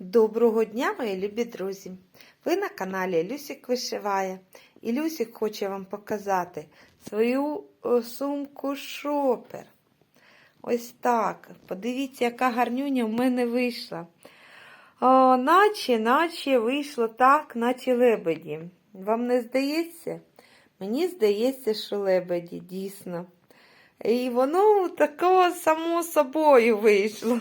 Доброго дня, мої любі друзі! Ви на каналі Люсік Вишиває. І Люсік хоче вам показати свою сумку шопер. Ось так. Подивіться, яка гарнюня в мене вийшла. О, наче, наче вийшло так, наче лебеді. Вам не здається? Мені здається, що лебеді, дійсно. І воно такого само собою вийшло.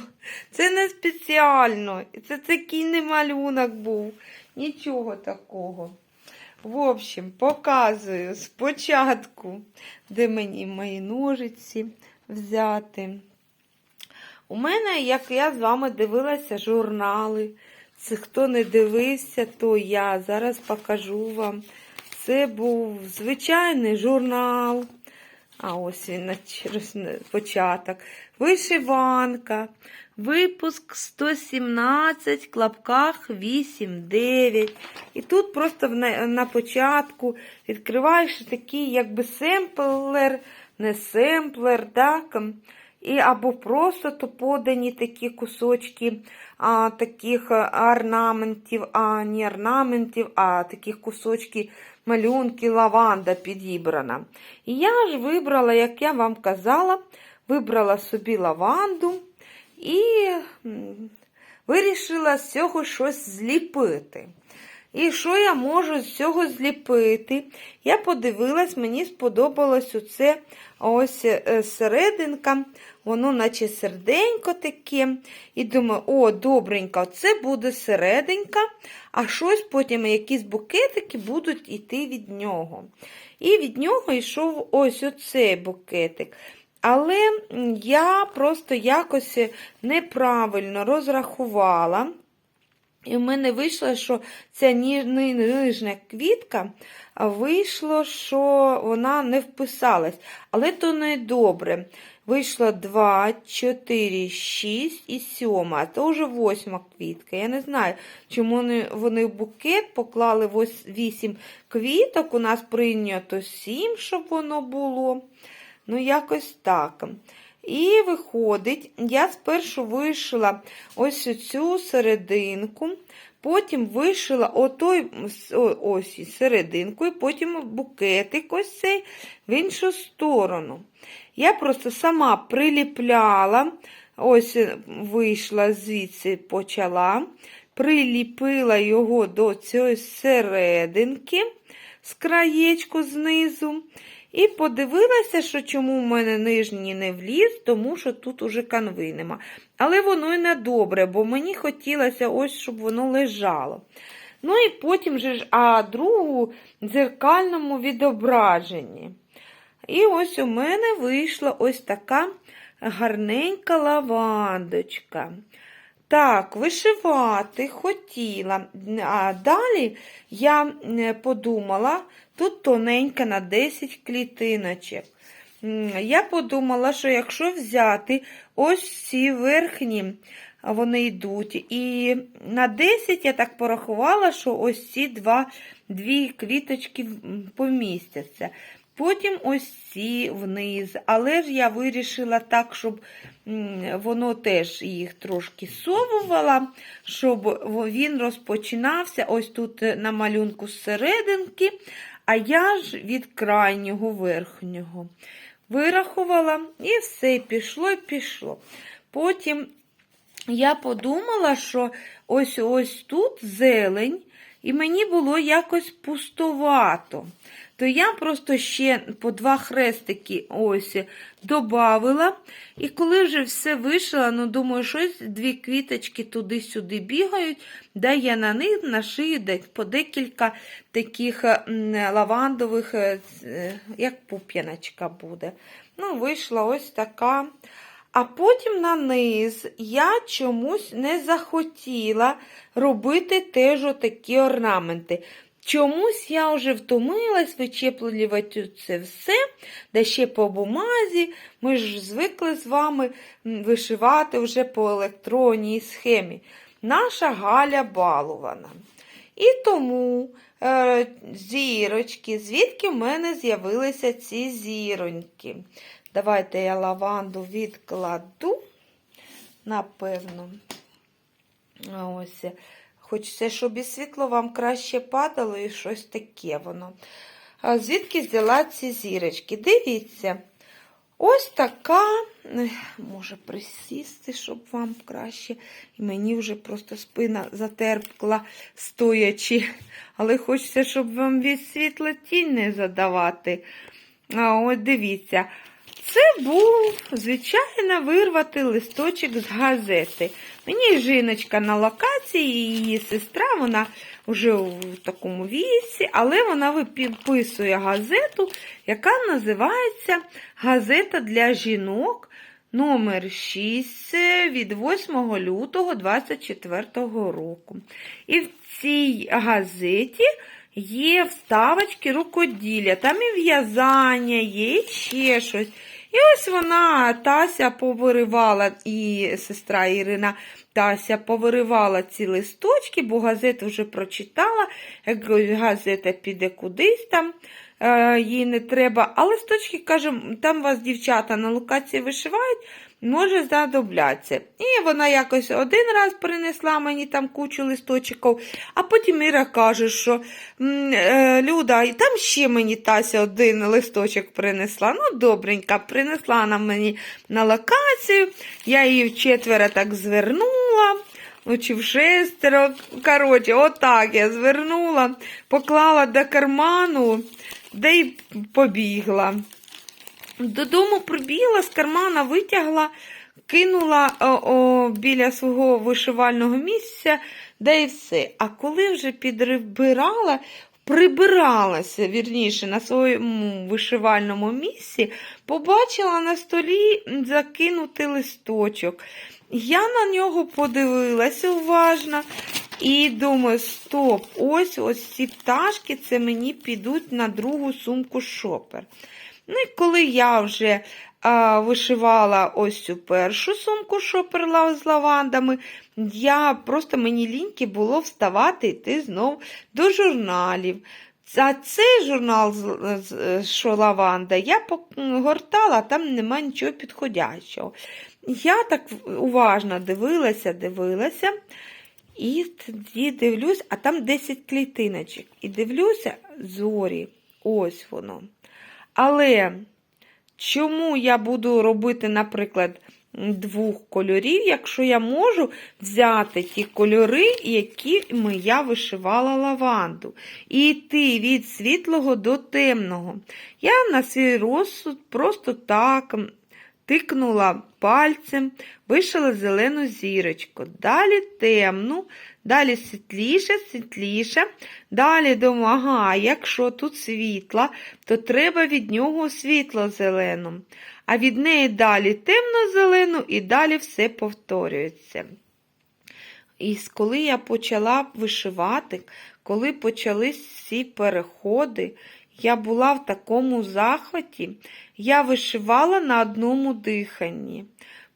Це не спеціально. Це такий не малюнок був. Нічого такого. В общем, показую спочатку, де мені мої ножиці взяти. У мене, як я з вами дивилася, журнали. Це хто не дивився, то я зараз покажу вам. Це був звичайний журнал. А ось він початок. Вишиванка. Випуск 117, в клапках 8-9. І тут просто на, на початку відкриваєш такий якби семплер, не семплер, так? І або просто то подані такі кусочки а, таких орнаментів, а не орнаментів, а таких кусочки малюнки лаванда підібрана. І я ж вибрала, як я вам казала, вибрала собі лаванду і вирішила з цього щось зліпити. І що я можу з цього зліпити? Я подивилась, мені сподобалось оце ось е, серединка, воно наче серденько таке. І думаю, о, добренько, це буде серединка, а щось потім якісь букетики будуть йти від нього. І від нього йшов ось оцей букетик. Але я просто якось неправильно розрахувала. І в мене вийшло, що ця нижня квітка вийшло, що вона не вписалась. Але то не добре. Вийшло 2, 4, 6 і 7. А це вже восьма квітка. Я не знаю, чому вони в букет поклали 8 квіток. У нас прийнято 7, щоб воно було. Ну, якось так. І виходить, я спершу вишила ось цю серединку, потім вишила отой ось серединку, і потім букетик ось цей в іншу сторону. Я просто сама приліпляла, ось вийшла звідси почала, приліпила його до цієї серединки з краєчку знизу. І подивилася, що чому в мене нижній не вліз, тому що тут уже канви нема. Але воно і не добре, бо мені хотілося ось, щоб воно лежало. Ну і потім же ж, а другу дзеркальному відображенні. І ось у мене вийшла ось така гарненька лавандочка. Так, вишивати хотіла. А далі я подумала, тут тоненька на 10 клітиночок. Я подумала, що якщо взяти ось ці верхні, вони йдуть, і на 10 я так порахувала, що ось ці два, дві квіточки помістяться. Потім ось ці вниз. Але ж я вирішила так, щоб воно теж їх трошки совувала, щоб він розпочинався ось тут на малюнку з серединки, а я ж від крайнього верхнього. Вирахувала і все, пішло і пішло. Потім я подумала, що ось ось тут зелень, і мені було якось пустовато то я просто ще по два хрестики ось додавила. І коли вже все вишила, ну, думаю, щось дві квіточки туди-сюди бігають, да я на них нашию по декілька таких лавандових, е, як пуп'яночка буде. Ну, Вийшла ось така. А потім на низ я чомусь не захотіла робити теж отакі орнаменти. Чомусь я вже втомилась вичеплювати це все, да ще по бумазі. Ми ж звикли з вами вишивати вже по електронній схемі. Наша Галя балувана. І тому е, зірочки, звідки в мене з'явилися ці зіроньки. Давайте я лаванду відкладу, напевно. Ось. Хочеться, щоб і світло вам краще падало, і щось таке воно. А звідки взяла ці зірочки? Дивіться. Ось така, може присісти, щоб вам краще. І мені вже просто спина затерпкла стоячи. Але хочеться, щоб вам від світла тінь не задавати. А от дивіться. Це був, звичайно, вирвати листочок з газети. Мені жіночка на локації, її сестра, вона вже в такому віці, але вона виписує газету, яка називається Газета для жінок номер 6 від 8 лютого 24 року. І в цій газеті є вставочки рукоділля, там і в'язання, є і ще щось. І ось вона, Тася, повиривала, і сестра Ірина Тася повиривала ці листочки, бо газету вже прочитала, газета піде кудись там, їй не треба. А листочки, каже, там вас дівчата на локації вишивають, може знадобляться. І вона якось один раз принесла мені там кучу листочків, а потім Іра каже, що е, Люда, і там ще мені Тася один листочок принесла. Ну, добренька, принесла вона мені на локацію, я її в четверо так звернула. Ну, чи в шестеро. Коротше, отак я звернула, поклала до карману, де й побігла. Додому прибігла, з кармана витягла, кинула о, о, біля свого вишивального місця, де і все. А коли вже підрибирала, прибиралася, вірніше, на своєму вишивальному місці, побачила на столі закинутий листочок. Я на нього подивилася уважно і думаю, стоп, ось ось ці пташки це мені підуть на другу сумку шопер. Ну і коли я вже а, вишивала ось цю першу сумку шопер з лавандами, я просто мені ліньки було вставати йти знов до журналів. А цей журнал, що лаванда, я погортала, там нема нічого підходящого. Я так уважно дивилася, дивилася. І тоді дивлюсь, а там 10 клітиночок. І дивлюся, зорі, ось воно. Але чому я буду робити, наприклад, двох кольорів, якщо я можу взяти ті кольори, якими я вишивала лаванду, і йти від світлого до темного. Я на свій розсуд просто так тикнула пальцем, вишила зелену зірочку, далі темну, далі світліше, світліше. Далі думаю, ага, якщо тут світла, то треба від нього світло зелену. А від неї далі темно-зелену і далі все повторюється. І коли я почала вишивати, коли почались ці переходи, я була в такому захваті, я вишивала на одному диханні.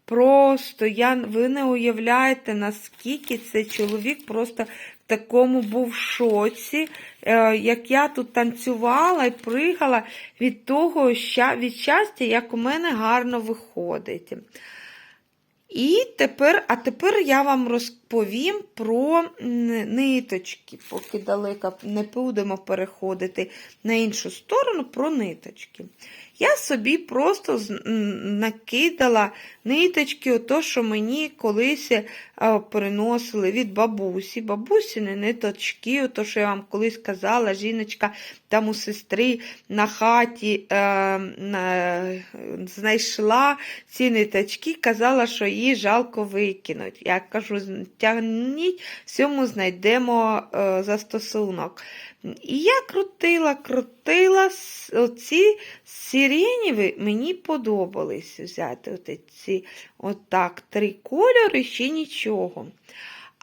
Просто я, ви не уявляєте, наскільки цей чоловік просто в такому був шоці, е, як я тут танцювала і пригала від того від щастя, як у мене гарно виходить. І тепер, а тепер я вам розповім про ниточки, поки далеко не будемо переходити на іншу сторону про ниточки. Я собі просто накидала ниточки, ото, що мені колись е, приносили від бабусі. Бабусіни ниточки, ото, що я вам колись казала, жіночка там у сестри на хаті е, на, знайшла ці ниточки, казала, що її жалко викинуть. Я кажу, тягніть, всьому знайдемо е, застосунок. І я крутила, крутила, оці сиренєві мені подобались взяти от ці, отак, три кольори, ще нічого.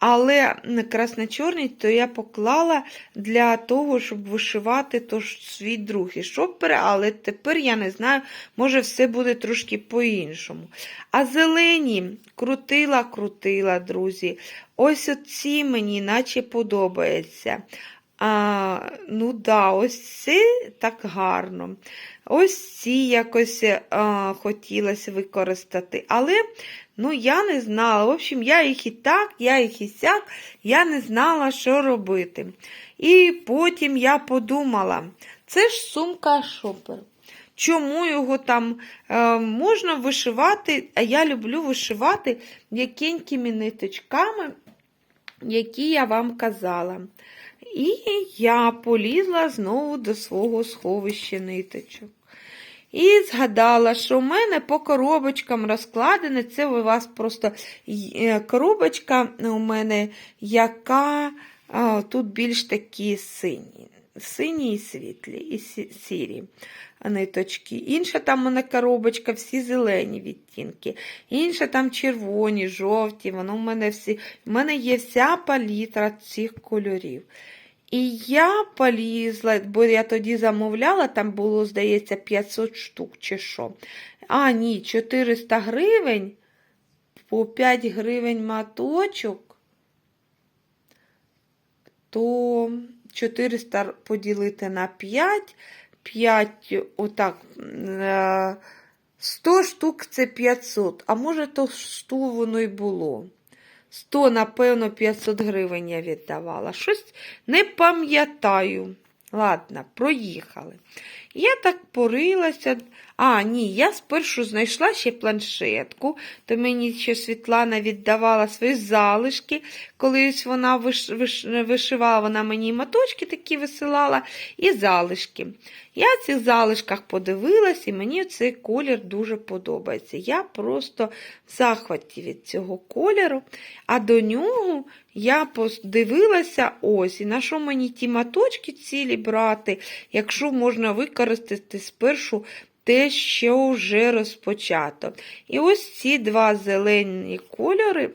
Але красно-чорний, то я поклала для того, щоб вишивати то ж свій другий шопер, але тепер я не знаю, може все буде трошки по-іншому. А зелені крутила, крутила, друзі. Ось оці мені наче подобається. А, ну да, ось це так гарно. Ось ці якось а, хотілося використати. Але Ну, я не знала. В общем, я їх і так, я їх і сяк, я не знала, що робити. І потім я подумала, це ж сумка шопер. Чому його там е, можна вишивати, а я люблю вишивати м'якенькими ниточками, які я вам казала. І я полізла знову до свого сховища ниточок. І згадала, що в мене по коробочкам розкладене, це у вас просто е, коробочка у мене, яка тут більш такі сині. Сині і світлі, і сірі ниточки. Інша там у мене коробочка, всі зелені відтінки. Інша там червоні, жовті. Воно в мене всі. В мене є вся палітра цих кольорів. І я полізла, бо я тоді замовляла, там було, здається, 500 штук чи що. А, ні, 400 гривень, по 5 гривень маточок, то 400 поділити на 5, 5, отак, е, 100 штук це 500, а може то 100 воно й було. 100, напевно, 500 гривень я віддавала. Щось не пам'ятаю. Ладно, проїхали. Я так порилася. А, ні, я спершу знайшла ще планшетку, то мені ще Світлана віддавала свої залишки. Колись вона виш, виш, вишивала, вона мені моточки такі висилала і залишки. Я в цих залишках подивилась, і мені цей колір дуже подобається. Я просто в захваті від цього кольору. А до нього я подивилася ось, і на що мені ті моточки цілі брати, якщо можна використати спершу те, що вже розпочато. І ось ці два зелені кольори.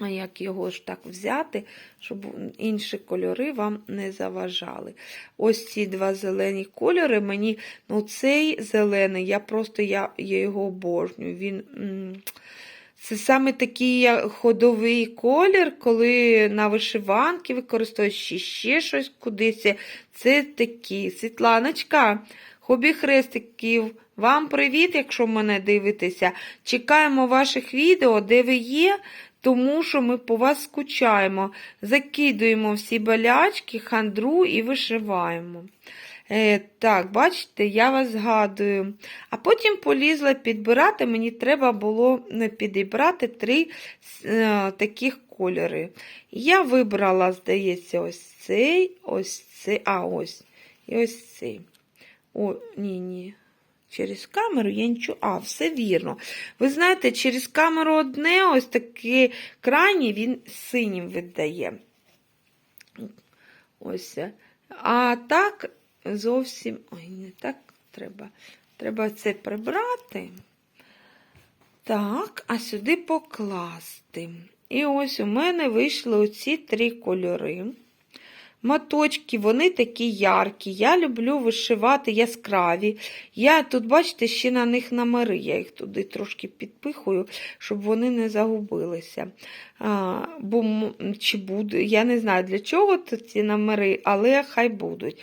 Як його ж так взяти, щоб інші кольори вам не заважали. Ось ці два зелені кольори мені, ну цей зелений, я просто я, я його обожнюю. Він, це саме такий ходовий колір, коли на вишиванки використовують ще, ще щось кудись. Це такі. Світланочка, хобі хрестиків. Вам привіт, якщо мене дивитеся. Чекаємо ваших відео, де ви є, тому що ми по вас скучаємо. Закидуємо всі болячки, хандру і вишиваємо. Е, так, бачите, я вас згадую. А потім полізла підбирати, мені треба було підібрати три е, таких кольори. Я вибрала, здається, ось цей, ось цей, а ось. І ось цей. О, ні, ні. Через камеру я нічого. А, все вірно. Ви знаєте, через камеру одне, ось таке крайнє, він синім віддає. Ось. А так зовсім. Ой, не так треба. Треба це прибрати. Так, а сюди покласти. І ось у мене вийшли оці три кольори. Моточки, вони такі яркі. Я люблю вишивати яскраві. Я тут, бачите, ще на них номери. Я їх туди трошки підпихую, щоб вони не загубилися. А, бо чи буде, я не знаю для чого ці номери, але хай будуть.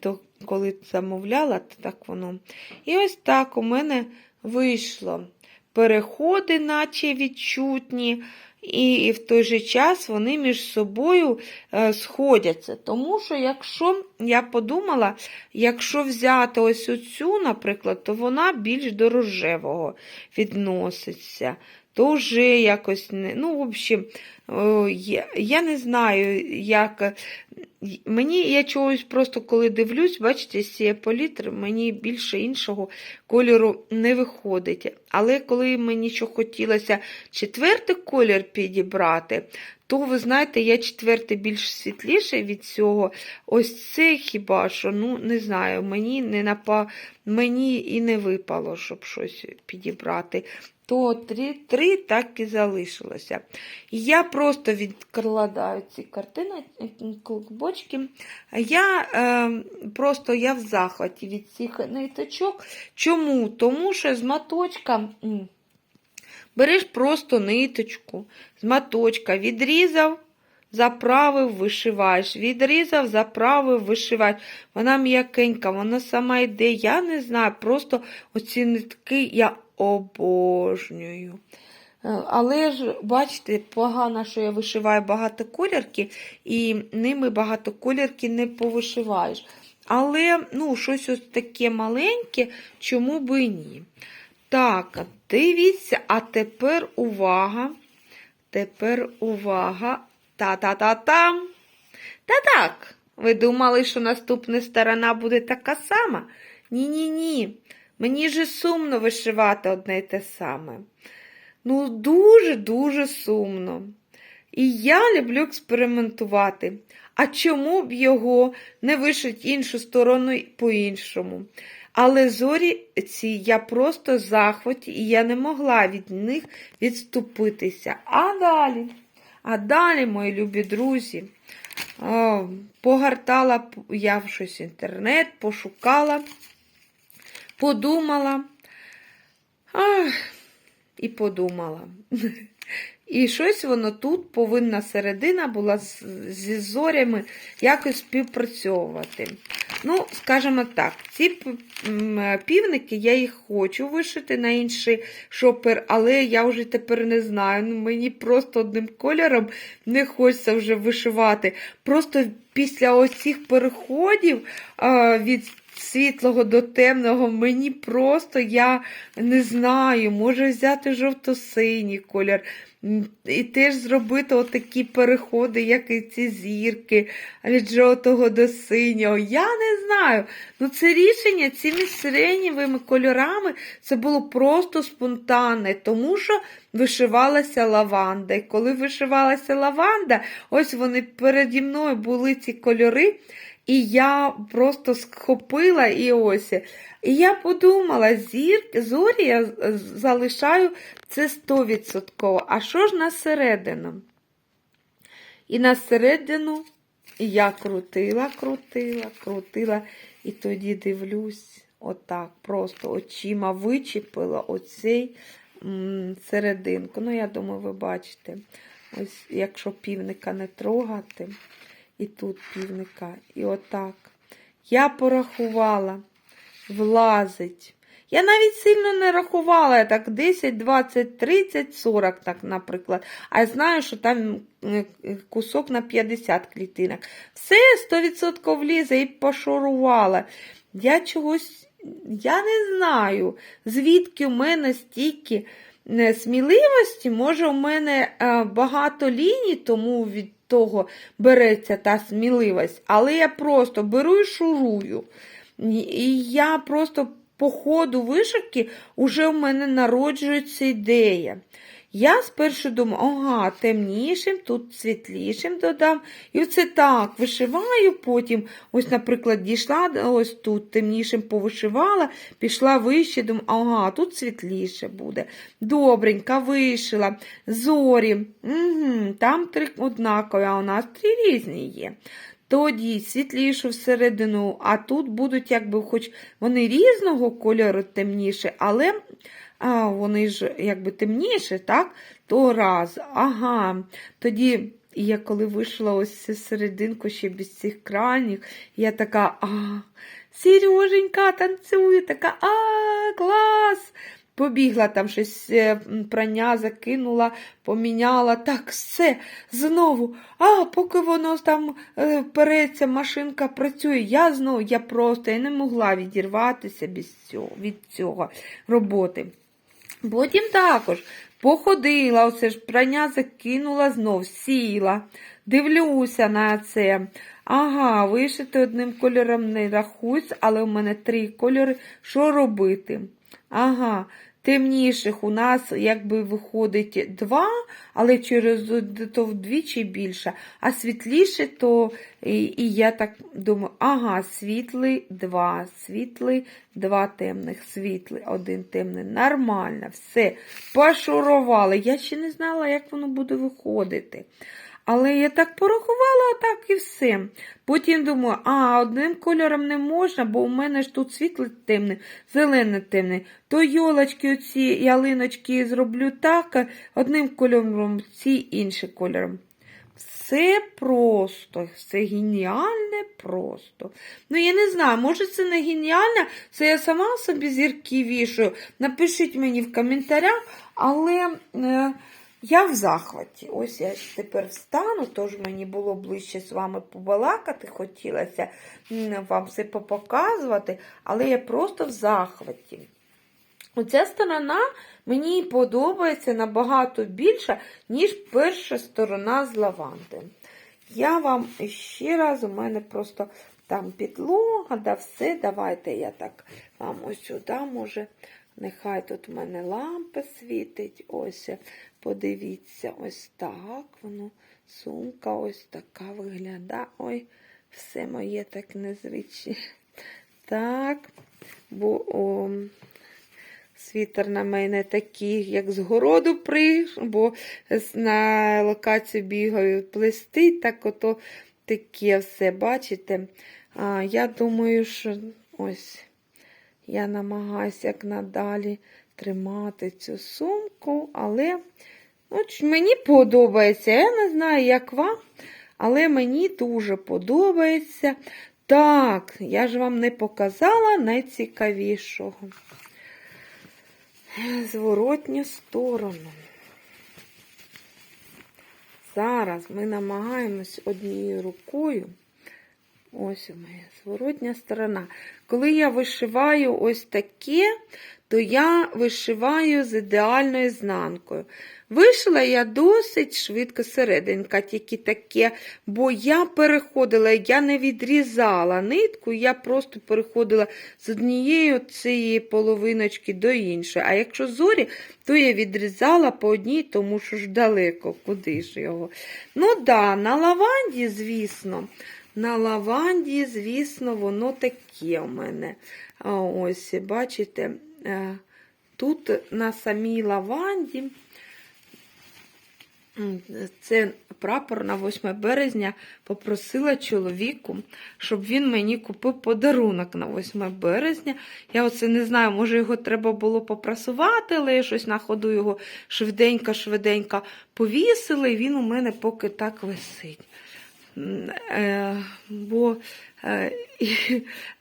То коли замовляла, то так воно. І ось так у мене вийшло. Переходи, наче відчутні. І, в той же час вони між собою е, сходяться. Тому що, якщо я подумала, якщо взяти ось оцю, наприклад, то вона більш до рожевого відноситься. То вже якось не. Ну, в общем, я, я не знаю, як. Мені я чогось просто коли дивлюсь, бачите, з цієї палітри, мені більше іншого кольору не виходить. Але коли мені що хотілося четвертий колір підібрати, то ви знаєте, я четвертий більш світліший від цього. Ось це хіба що, ну не знаю, мені не напа... мені і не випало, щоб щось підібрати. То три, три так і залишилося. Я просто відкладаю ці картини, клубочки. Я е, просто я в захваті від цих ниточок. Чому? Тому що з моточка м, береш просто ниточку, з моточка відрізав, заправив, вишиваєш. Відрізав, заправив, вишиваєш. Вона м'якенька, вона сама йде. Я не знаю, просто оці нитки я обожнюю. Е, Але ж, бачите, погано, що я вишиваю багато колірки, і ними багато колірки не повишиваєш. Але ну, щось ось таке маленьке, чому би і ні. Так, дивіться, а тепер увага. Тепер увага. Та-та-та-там. Та так. Ви думали, що наступна сторона буде така сама? Ні-ні-ні. Мені же сумно вишивати одне й те саме. Ну, дуже-дуже сумно. І я люблю експериментувати. А чому б його не вишить іншу сторону по-іншому? Але зорі ці я просто захваті, і я не могла від них відступитися. А далі, а далі, мої любі друзі, о, погортала я в щось інтернет, пошукала, подумала. Ах, і подумала. І щось воно тут повинна середина була зі зорями якось співпрацьовувати. Ну, скажімо так, ці півники я їх хочу вишити на інший шопер, але я вже тепер не знаю. Ну, мені просто одним кольором не хочеться вже вишивати. Просто після оцих переходів від світлого до темного, мені просто я не знаю, може взяти жовто-синій колір. І теж зробити отакі переходи, як і ці зірки від жовтого до синього. Я не знаю. Ну це рішення цими сиренєвими кольорами це було просто спонтанне, тому що вишивалася лаванда. І коли вишивалася лаванда, ось вони переді мною були ці кольори. І я просто схопила і ось. І я подумала, зір, зорі я залишаю це 100%. А що ж на середину? І на середину я крутила, крутила, крутила, і тоді дивлюсь, отак, просто очима вичепила оцей серединку. Ну, я думаю, ви бачите, ось якщо півника не трогати, і тут півника, і отак. Я порахувала, влазить. Я навіть сильно не рахувала, я так 10, 20, 30, 40, так, наприклад. А я знаю, що там е, кусок на 50 клітинок. Все 100% влізе і пошурувала. Я чогось, я не знаю, звідки у мене стільки сміливості. Може, у мене е, багато ліній, тому від того береться та сміливість. Але я просто беру і шурую. І- я просто по ходу вишивки вже в мене народжується ідея. Я спершу думаю, ага, темнішим, тут світлішим додам. І оце так вишиваю, потім, ось, наприклад, дійшла ось тут темнішим повишивала, пішла вище, думаю, ага, тут світліше буде. Добренька, вишила, зорі, угу, там три однакові, а у нас три різні є. Тоді світлішу всередину, а тут будуть, якби, хоч вони різного кольору темніше, але а, вони ж якби темніше, так? То раз. Ага. Тоді я коли вийшла ось серединку ще без цих кранів, я така, а, Сереженька танцює, така, а, клас! Побігла там щось е, прання, закинула, поміняла. Так, все, знову. А, поки воно там е, переться, машинка працює, я знову, я просто я не могла відірватися без цього, від цього роботи. Потім також походила, оце ж прання закинула знов, сіла, дивлюся на це. Ага, вишити одним кольором не рахується, але в мене три кольори. Що робити? Ага, темніших у нас якби виходить два, але через то вдвічі більше, а світліше, то і, і я так думаю, ага, світлий два, світлий, два темних, світлий, один темний. Нормально, все, пошурували. Я ще не знала, як воно буде виходити. Але я так порахувала, отак і все. Потім думаю, а одним кольором не можна, бо у мене ж тут світло темне, зелене темне. То йолочки, оці ялиночки зроблю так, одним кольором, ці іншим кольором. Все просто, все геніальне просто. Ну, я не знаю, може це не геніальне, це я сама собі зірки вішаю. Напишіть мені в коментарях, але е, я в захваті. Ось я тепер встану, тож мені було ближче з вами побалакати, хотілося вам все попоказувати, але я просто в захваті. Оця сторона мені подобається набагато більше, ніж перша сторона з лаванди. Я вам ще раз, у мене просто там підлога, да все. Давайте я так вам ось сюди, може, нехай тут у мене лампа світить. Ось, подивіться, ось так воно. Сумка ось така виглядає. Ой, все моє так незвичне. Так, бо о, світер на мене такий, як з городу прийшов, бо на локацію бігаю плести, так ото таке все, бачите? А, я думаю, що ось я намагаюся як надалі тримати цю сумку, але ну, мені подобається. Я не знаю, як вам, але мені дуже подобається. Так, я ж вам не показала найцікавішого. Зворотню сторону. Зараз ми намагаємось однією рукою. Ось у мене зворотня сторона. Коли я вишиваю ось таке, то я вишиваю з ідеальною знанкою. Вишила я досить швидко серединка, тільки таке, бо я переходила, я не відрізала нитку, я просто переходила з однієї цієї половиночки до іншої. А якщо зорі, то я відрізала по одній, тому що ж далеко, куди ж його. Ну да, на лаванді, звісно. На лаванді, звісно, воно таке у мене. Ось, бачите, е, тут на самій лаванді. Це прапор на 8 березня попросила чоловіку, щоб він мені купив подарунок на 8 березня. Я оце не знаю, може його треба було попрасувати, але я щось на ходу його швиденько-швиденько повісили, і він у мене поки так висить. Е, бо е,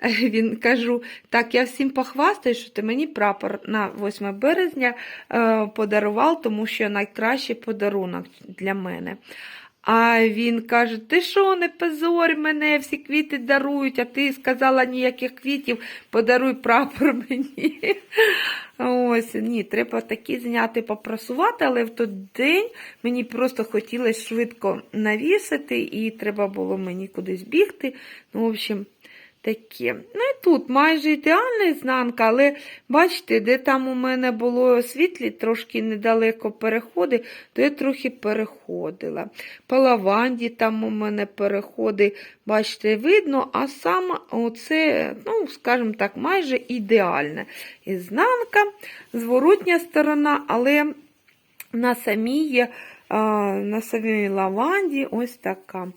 він кажу, так, я всім похвастаю, що ти мені прапор на 8 березня е, подарував, тому що найкращий подарунок для мене. А він каже: Ти що, не позорь мене, всі квіти дарують, а ти сказала ніяких квітів, подаруй прапор мені. Ось, ні, треба такі зняти, попрасувати, але в той день мені просто хотілося швидко навісити, і треба було мені кудись бігти. Ну, в общем, таке. Ну і тут майже ідеальна ізнанка, але бачите, де там у мене було світлі, трошки недалеко переходи, то я трохи переходила. По лаванді там у мене переходи, бачите, видно, а саме оце, ну, скажімо так, майже ідеальна ізнанка, зворотня сторона, але на самій, а, на самій лаванді ось така.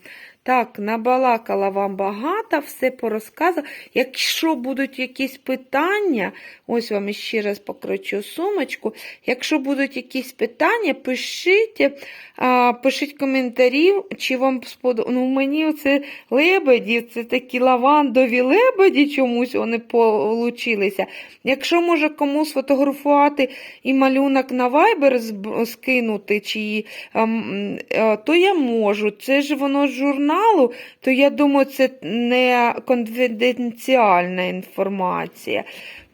Так, набалакала вам багато, все порозказала. Якщо будуть якісь питання, ось вам ще раз покручу сумочку. Якщо будуть якісь питання, пишіть, а, пишіть коментарі, чи вам сподобалося. Ну, мені оце лебеді, це такі лавандові лебеді чомусь вони получилися. Якщо може комусь фотографувати і малюнок на зб- скинути, чи, ем, е, то я можу. Це ж воно з журналу, то я думаю, це не конфіденціальна інформація.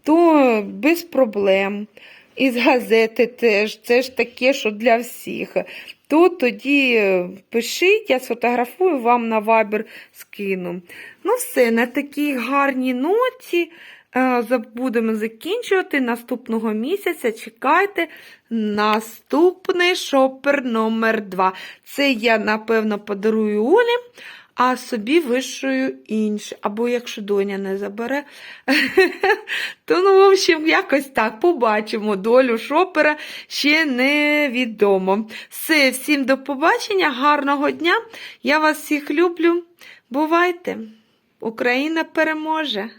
То без проблем. Із газети теж, це ж таке, що для всіх. То тоді е, пишіть, я сфотографую, вам на Viber скину. Ну, все, на такій гарній ноті. Е, Будемо закінчувати наступного місяця. Чекайте наступний шопер номер 2 Це я, напевно, подарую Олі, а собі вишую інше. Або якщо доня не забере, то, ну, в общем, якось так побачимо. Долю шопера ще невідомо. Все, всім до побачення, гарного дня. Я вас всіх люблю. Бувайте! Україна переможе!